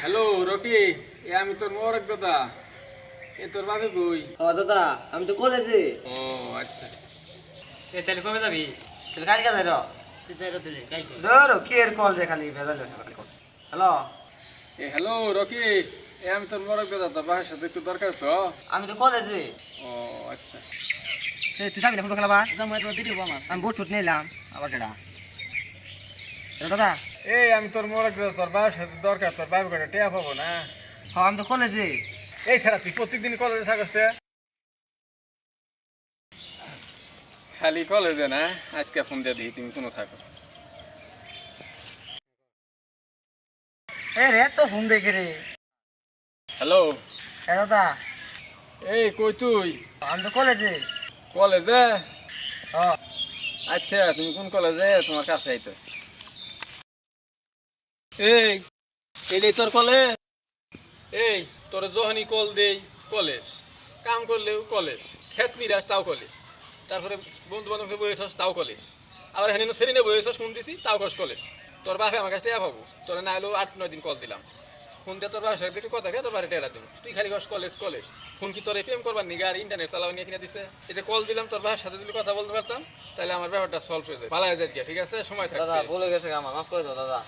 Hello Rocky. এ আমি তোর মোরক দাদা। এ তোর বাপে কই? ও দাদা আমি তো কলেজে ও আচ্ছা। এ তাহলে কবে যাবি? তাহলে কাজ কাজ তুই যাই ধরো কি এর কল যে খালি ভেজাল আছে খালি হ্যালো? এ হ্যালো রকি। এ আমি তোর মোরক দাদা তোর বাপের সাথে একটু দরকার তো? আমি তো কলেজে ও আচ্ছা। এই তুই যাবি না ফুটবল আমার। আমি বুট ছুট নিলাম আবার কেডা? দাদা? এই আমি তোর মোরক দাদা তোর বাপের সাথে দরকার তোর বাপে কটা টেয়া পাবো না? হ্যাঁ আমি তো কলেজে এই ছাড়া তুই প্রত্যেকদিন কলেজে থাকস খালি কলেজে না আজকে ফোন দিয়ে দিই তুমি কোনো থাকো। রে তো ফোন দেখে রে। হ্যালো এ দাদা। এই কই তুই? আমি তো কলেজে কলেজে হ্যাঁ। আচ্ছা তুমি কোন কলেজে তোমার কাছে আইতেছি। এই এটাই তোর কলেজ এই তোর যখনই কল দেই কলেজ। কাম করলেও কলেজ। খেত নিরাস তাও কলেজ। তারপরে বন্ধু বান্ধবকে বয়েছস তাও কলেজ। আবার হেন সেদিনে বয়েছস ফোন দিছি তাও কস কলেজ। তোর বাপে আমার কাছে টেয়া পাবো। তোর না এলো আট নয় দিন কল দিলাম। ফোন দিয়ে তোর বাসার দিকে কথা খেয়ে তোর বাড়ি টেরা দেবো। তুই খালি কস কলেজ কলেজ। ফোন কি তোর প্রেম করবার নিগা? আর ইন্টারনেট চালাও নিয়ে কিনে দিছে। যে কল দিলাম তোর বাসার সাথে যদি কথা বলতে পারতাম তাহলে আমার ব্যাপারটা সলভ হয়ে যায়। ভালো হয়ে যায় ঠিক আছে? সময় দাদা থাকবে। ভুলে গেছে আমার মাফ করে দাও দাদা।